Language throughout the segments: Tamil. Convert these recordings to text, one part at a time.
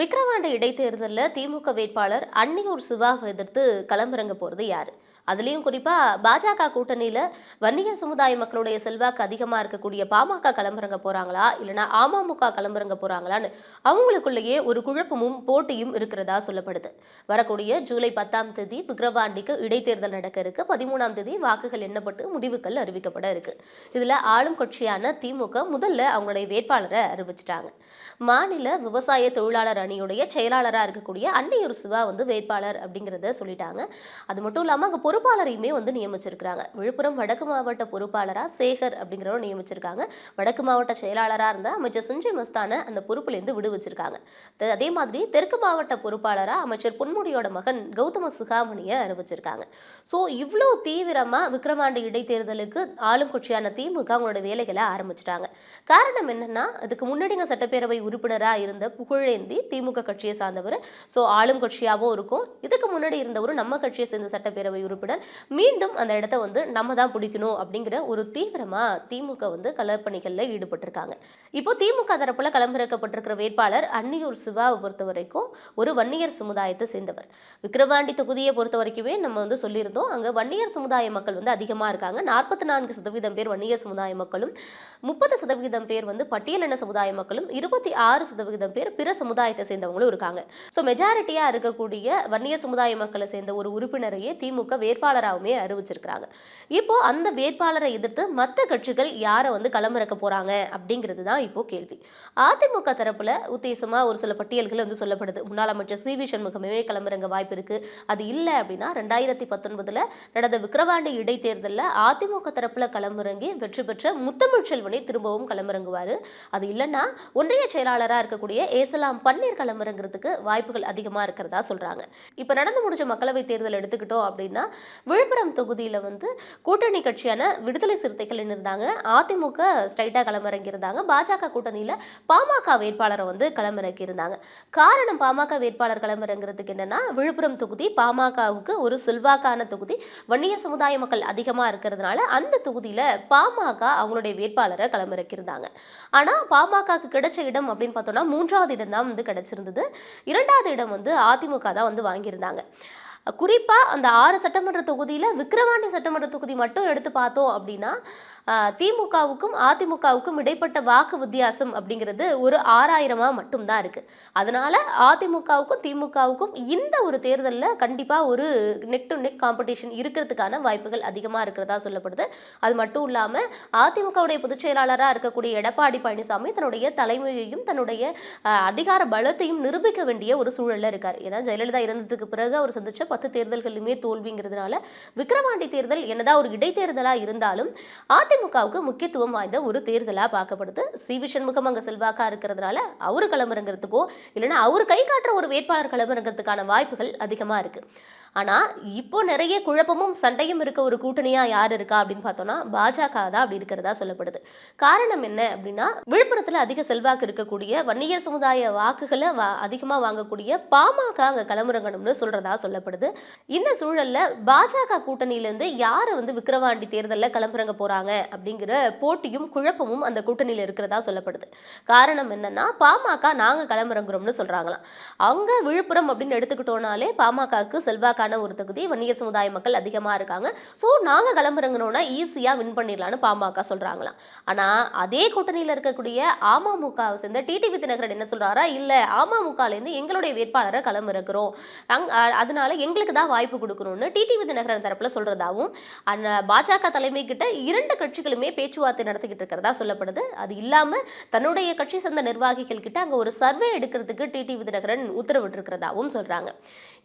விக்கிரவாண்டி இடைத்தேர்தலில் திமுக வேட்பாளர் அன்னியூர் சிவாவை எதிர்த்து களமிறங்க போகிறது யார்? அதுலேயும் குறிப்பாக பாஜக கூட்டணியில் வன்னியர் சமுதாய மக்களுடைய செல்வாக்கு அதிகமாக இருக்கக்கூடிய பாமக கிளம்புறங்க போகிறாங்களா இல்லைனா அமமுக கிளம்புறங்க போகிறாங்களான்னு அவங்களுக்குள்ளேயே ஒரு குழப்பமும் போட்டியும் இருக்கிறதா சொல்லப்படுது. வரக்கூடிய ஜூலை பத்தாம் தேதி விக்ரவாண்டிக்கு இடைத்தேர்தல் நடக்க இருக்கு. பதிமூணாம் தேதி வாக்குகள் எண்ணப்பட்டு முடிவுகள் அறிவிக்கப்பட இருக்கு. இதில் ஆளும் கட்சியான திமுக முதல்ல அவங்களுடைய வேட்பாளரை அறிவிச்சிட்டாங்க. மாநில விவசாய தொழிலாளர் அணியுடைய செயலாளராக இருக்கக்கூடிய அன்னையூர் சிவா வந்து வேட்பாளர் அப்படிங்கிறத சொல்லிட்டாங்க. அது மட்டும் இல்லாமல் அங்கே பொறுப்பாளரையுமே வந்து நியமிச்சிருக்கிறாங்க. விழுப்புரம் வடக்கு மாவட்ட பொறுப்பாளராக சேகர் அப்படிங்கிறவரும் நியமிச்சிருக்காங்க. வடக்கு மாவட்ட செயலாளராக இருந்த அமைச்சர் சஞ்சய் மஸ்தான அந்த பொறுப்புலேருந்து விடுவிச்சிருக்காங்க. அதே மாதிரி தெற்கு மாவட்ட பொறுப்பாளராக அமைச்சர் பொன்முடியோட மகன் கௌதம சுகாமணியை அறிவிச்சிருக்காங்க. ஸோ இவ்வளோ தீவிரமாக விக்ரமாண்டி இடைத்தேர்தலுக்கு ஆளும் கட்சியான திமுக அவங்களோட வேலைகளை ஆரம்பிச்சிட்டாங்க. காரணம் என்னன்னா அதுக்கு முன்னாடிங்க சட்டப்பேரவை உறுப்பினராக இருந்த புகழேந்தி திமுக கட்சியை சார்ந்தவர். ஸோ ஆளும் கட்சியாகவும் இருக்கும். இதுக்கு முன்னாடி இருந்தவரும் நம்ம கட்சியை சேர்ந்த சட்டப்பேரவை உறுப்பினர் மீண்டும் அந்த இடத்த வந்து நம்ம தான் பிடிக்கணும் அப்படிங்கிற ஒரு தீவிரமா திமுக வந்து களப்பணிகளில் ஈடுபட்டிருக்காங்க. இப்போ திமுக தரப்புல களமிறக்கப்பட்டிருக்கிற வேட்பாளர் அன்னியூர் சிவாவை பொறுத்த வரைக்கும் ஒரு வன்னியர் சமுதாயத்தை சேர்ந்தவர். விக்கிரவாண்டி தொகுதியை பொறுத்த வரைக்குமே நம்ம வந்து சொல்லியிருந்தோம் அங்க வன்னியர் சமுதாய மக்கள் வந்து அதிகமா இருக்காங்க. நாற்பத்தி நான்கு சதவீதம் பேர் வன்னியர் சமுதாய மக்களும் முப்பது சதவீதம் பேர் வந்து பட்டியலின சமுதாய மக்களும் இருபத்தி ஆறு சதவீதம் பேர் பிற சமுதாயத்தை சேர்ந்தவங்களும் இருக்காங்க. ஸோ மெஜாரிட்டியா இருக்கக்கூடிய வன்னியர் சமுதாய மக்களை சேர்ந்த ஒரு உறுப்பினரையே திமுக வேட்பாளராகவுமே அறிவிச்சிருக்கிறாங்க. இப்போ அந்த வேட்பாளரை எதிர்த்து மற்ற கட்சிகள் யாரை வந்து களமிறக்க போறாங்க அப்படிங்கிறது தான் இப்போ கேள்வி. அதிமுக தரப்புல உத்தேசமா ஒரு சில பட்டியல்கள் வந்து சொல்லப்படுது. முன்னாள் அமைச்சர் சி. வி. சண்முகமே களமிறங்க வாய்ப்பு இருக்கு. அது இல்லை அப்படின்னா ரெண்டாயிரத்தி பத்தொன்பதுல நடந்த விக்கிரவாண்டி இடைத்தேர்தலில் அதிமுக தரப்புல களமிறங்கி வெற்றி பெற்ற முத்தமிழ் செல்வனை திரும்பவும் களமிறங்குவார். அது இல்லைன்னா ஒன்றிய செயலாளராக இருக்கக்கூடிய ஏசலாம் பன்னீர் களமிறங்கிறதுக்கு வாய்ப்புகள் அதிகமாக இருக்கிறதா சொல்கிறாங்க இப்போ நடந்து முடிஞ்ச மக்களவை தேர்தல் எடுத்துக்கிட்டோம் அப்படின்னா விழுப்புரம் தொகுதியில் வந்து கூட்டணி கட்சியான விடுதலை சிறுத்தைகள் இருந்தாங்க அதிமுக ஸ்ட்ரைட்டாக களமிறங்கியிருந்தாங்க. பாஜக கூட்டணியில் பாமக வேட்பாளரை வந்து களமிறக்கி இருந்தாங்க காரணம் பாமக வேட்பாளர் களமிறங்கிறதுக்கு என்னன்னா விழுப்புரம் தொகுதி பாமகவுக்கு ஒரு செல்வாக்கான தொகுதி வன்னிய சமுதாய மக்கள் அதிகமாக இருக்கிறதுனால அந்த தொகுதியில் பாமக அவங்களுடைய வேட்பாளரை களமிறக்கியிருந்தாங்க. ஆனால் பாமகக்கு கிடைச்ச இடம் அப்படின்னு பார்த்தோம்னா மூன்றாவது இடம் தான் வந்து கிடைச்சிருந்தது. இரண்டாவது இடம் வந்து அதிமுக தான் வந்து வாங்கியிருந்தாங்க. குறிப்பாக அந்த ஆறு சட்டமன்ற தொகுதியில் விக்கிரவாண்டி சட்டமன்ற தொகுதி மட்டும் எடுத்து பார்த்தோம் அப்படின்னா திமுகவுக்கும் அதிமுகவுக்கும் இடைப்பட்ட வாக்கு வித்தியாசம் அப்படிங்கிறது ஒரு ஆறாயிரமாக மட்டும்தான் இருக்குது அதனால் அதிமுகவுக்கும் திமுகவுக்கும் இந்த ஒரு தேர்தலில் கண்டிப்பாக ஒரு நெக் டு நெக் காம்படிஷன் இருக்கிறதுக்கான வாய்ப்புகள் அதிகமாக இருக்கிறதா சொல்லப்படுது. அது மட்டும் இல்லாமல் அதிமுகவுடைய பொதுச் செயலாளராக இருக்கக்கூடிய எடப்பாடி பழனிசாமி தன்னுடைய தலைமையையும் தன்னுடைய அதிகார பலத்தையும் நிரூபிக்க வேண்டிய ஒரு சூழலில் இருக்கார். ஏன்னா ஜெயலலிதா இறந்ததுக்கு பிறகு அவர் சந்திச்ச பத்து தேர்தல்களிலுமே தோல்விங்கிறதுனால விக்கிரவாண்டி தேர்தல் என்னதான் ஒரு இடைத்தேர்தலா இருந்தாலும் அதிமுகவுக்கு முக்கியத்துவம் வாய்ந்த ஒரு தேர்தலா பார்க்கப்படுது. சி. வி. சண்முகம் அங்க செல்வாக்கா இருக்கிறதுனால அவரு களமிறங்கிறதுக்கோ இல்லைன்னா அவர் கை காட்டுற ஒரு வேட்பாளர் களமிறங்கிறதுக்கான வாய்ப்புகள் அதிகமா இருக்கு. ஆனால் இப்போ நிறைய குழப்பமும் சண்டையும் இருக்க ஒரு கூட்டணியாக யார் இருக்கா அப்படின்னு பார்த்தோம்னா பாஜக தான் அப்படி இருக்கிறதா சொல்லப்படுது. காரணம் என்ன அப்படின்னா விழுப்புரத்தில் அதிக செல்வாக்கு இருக்கக்கூடிய வன்னியர் சமுதாய வாக்குகளை வா அதிகமாக வாங்கக்கூடிய பாமக அங்கே களமிறங்கணும்னு சொல்கிறதா சொல்லப்படுது. இந்த சூழலில் பாஜக கூட்டணியிலேருந்து யாரை வந்து விக்கிரவாண்டி தேர்தலில் களமிறங்க போகிறாங்க அப்படிங்கிற போட்டியும் குழப்பமும் அந்த கூட்டணியில் இருக்கிறதா சொல்லப்படுது. காரணம் என்னன்னா பாமக நாங்கள் களமிறங்குறோம்னு சொல்கிறாங்களாம் அங்கே விழுப்புரம் அப்படின்னு எடுத்துக்கிட்டோம்னாலே பாமகவுக்கு செல்வாக்கான ஒரு தகுதி வணிக சமுதாய மக்கள் அதிகமாக இருக்காங்க. ஸோ நாங்கள் களமிறங்கணும்னா ஈஸியாக வின் பண்ணிடலான்னு பாமக சொல்கிறாங்களாம் ஆனால் அதே கூட்டணியில் இருக்கக்கூடிய அமமுகவை சேர்ந்த டிடிவி தினகரன் என்ன சொல்கிறாரா இல்லை அமமுகலேருந்து எங்களுடைய வேட்பாளரை களமிறக்குறோம் அங் அதனால எங்களுக்கு தான் வாய்ப்பு கொடுக்கணும்னு டிடிவி தினகரன் தரப்பில் சொல்கிறதாவும் அந்த பாஜக தலைமை கிட்ட இரண்டு கட்சிகளுமே பேச்சுவார்த்தை நடத்திக்கிட்டு இருக்கிறதா சொல்லப்படுது. அது இல்லாமல் தன்னுடைய கட்சி சேர்ந்த நிர்வாகிகள் கிட்ட அங்கே ஒரு சர்வே எடுக்கிறதுக்கு டிடிவி தினகரன் உத்தரவிட்டிருக்கிறதாவும் சொல்கிறாங்க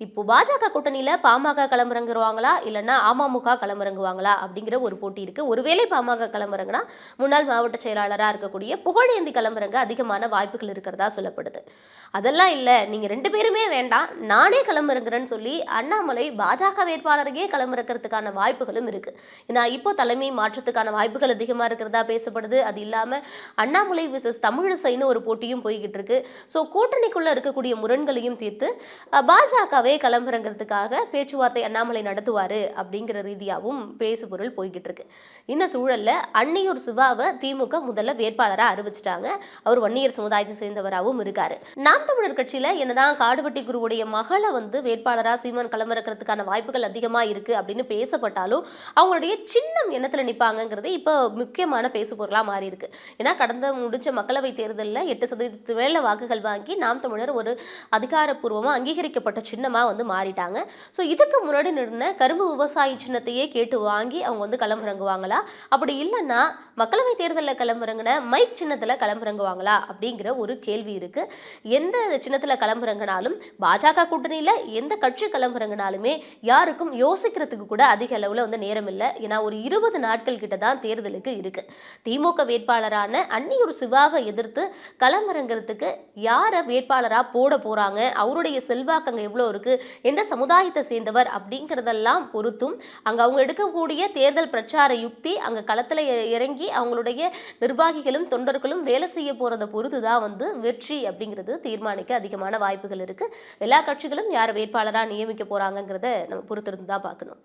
இப்போ பாஜக கூட்டணியில் பாமக களமிறங்குவாங்களா? இல்லைன்னா அமமுக களமிறங்குவாங்களா? அப்படிங்கிற ஒரு போட்டி இருக்குது ஒருவேளை பாமக களமிறங்கினா முன்னாள் மாவட்ட செயலாளராக இருக்கக்கூடிய புகழேந்தி களமிறங்க அதிகமான வாய்ப்புகள் இருக்கிறதா சொல்லப்படுது. அதெல்லாம் இல்லை. நீங்கள் ரெண்டு பேருமே வேண்டாம். நானே களமிறங்குறேன்னு சொல்லி அண்ணாமலை பாஜக வேட்பாளரையே களமிறக்கிறதுக்கான வாய்ப்புகளும் இருக்குது ஏன்னா இப்போ தலைமை மாற்றத்துக்கான வாய்ப்புகள் அதிகமாக இருக்கிறதா பேசப்படுது. அது இல்லாமல் அண்ணாமலை விசஸ் தமிழிசைன்னு ஒரு போட்டியும் போய்கிட்டு இருக்கு. ஸோ கூட்டணிக்குள்ளே இருக்கக்கூடிய முரண்களையும் தீர்த்து பாஜகவே களமிறங்கிறதுக்காக பேச்சுவார்த்தை அண்ணாமலை நடத்துவார் அப்படிங்கிற ரீதியாகவும் பேசுபொருள் போய்கிட்டு இருக்கு இந்த சூழலில் அன்னியூர் சிவாவை திமுக முதல்ல வேட்பாளராக அறிவிச்சிட்டாங்க. அவர் வன்னியர் சமுதாயத்தை சேர்ந்தவராகவும் இருக்கார். நாம் தமிழர் கட்சியில் என்னதான் காடுபட்டி குருவுடைய மகளை வந்து வேட்பாளராக சீமான் களமிறக்கிறதுக்கான வாய்ப்புகள் அதிகமாக இருக்கு அப்படின்னு பேசப்பட்டாலும் அவங்களுடைய சின்னம் எண்ணத்தில் நிற்பாங்கங்கிறது இப்போ முக்கியமான பேசுபொருளா மாறி இருக்கு ஏன்னா கடந்த முடிச்ச மக்களவை தேர்தலில் எட்டு சதவீதத்து மேல வாக்குகள் வாங்கி நாம் தமிழர் ஒரு அதிகாரப்பூர்வமாக அங்கீகரிக்கப்பட்ட சின்னமாக வந்து மாறிட்டாங்க. ஸோ இதுக்கு முன்னாடி நின்று கரும்பு விவசாயி சின்னத்தையே கேட்டு வாங்கி அவங்க வந்து களமிறங்குவாங்களா அப்படி இல்லைன்னா மக்களவை தேர்தலில் களமிறங்கின மைக் சின்னத்தில் களமிறங்குவாங்களா அப்படிங்கிற ஒரு கேள்வி இருக்கு. எந்த சின்னத்தில் களமிறங்கினாலும் பாஜக கூட்டணியில் எந்த கட்சி களமிறங்கினாலுமே யாருக்கும் யோசிக்கிறதுக்கு கூட அதிக அளவில் வந்து நேரம் இல்லை. ஏன்னா ஒரு இருபது நாட்கள் கிட்ட தான் தேர்தலுக்கு இருக்கு. திமுக வேட்பாளரான அன்னியூர் சிவாவை எதிர்த்து களமிறங்கிறதுக்கு யாரை வேட்பாளராக போட போறாங்க? அவருடைய செல்வாக்கு அங்கே எவ்வளோ இருக்கு? எந்த சமுதாயத்தை சமுதாயத்தை சேர்ந்தவர் அப்படிங்கிறதெல்லாம் பொறுத்தும் அங்கே அவங்க எடுக்கக்கூடிய தேர்தல் பிரச்சார யுக்தி அங்கே களத்தில் இறங்கி அவங்களுடைய நிர்வாகிகளும் தொண்டர்களும் வேலை செய்ய போகிறத பொறுத்து தான் வந்து வெற்றி அப்படிங்கிறது தீர்மானிக்க அதிகமான வாய்ப்புகள் இருக்குது எல்லா கட்சிகளும் யார் வேட்பாளராக நியமிக்க போகிறாங்கங்கிறத நம்ம பொறுத்திருந்து தான் பார்க்கணும்.